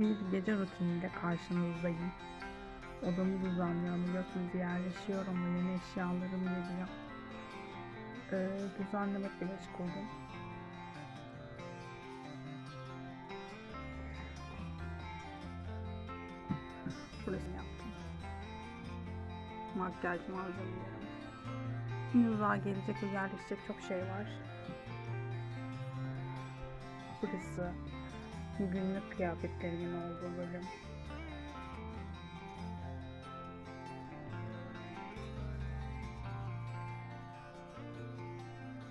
Bir gece rutiniyle karşınızdayım. Odamı düzenliyorum biliyorsunuz yerleşiyorum ve yeni eşyalarım geliyor. Ee, düzenlemekle meşguldüm. Burasını yaptım. Makyaj malzemelerim. Henüz daha gelecek ve yerleşecek çok şey var. Burası günlük kıyafetlerimin olduğu bölüm.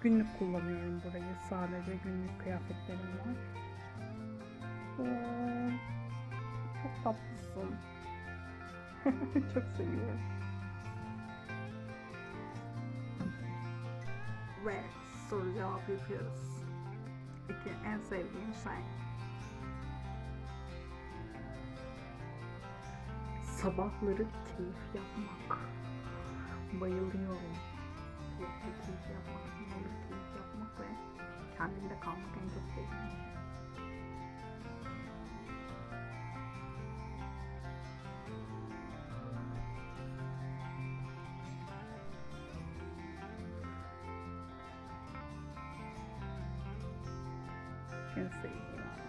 Günlük kullanıyorum burayı. Sadece günlük kıyafetlerim var. Ee, çok tatlısın. çok seviyorum. Ve soru cevap yapıyoruz. Peki en sevdiğin şey? Sabahları keyif yapmak. Bayılıyorum. Keyifli keyif yapmak, sabahları keyif yapmak ve kendimde kalmak en çok sevdiğim şey. En sevdiğim an.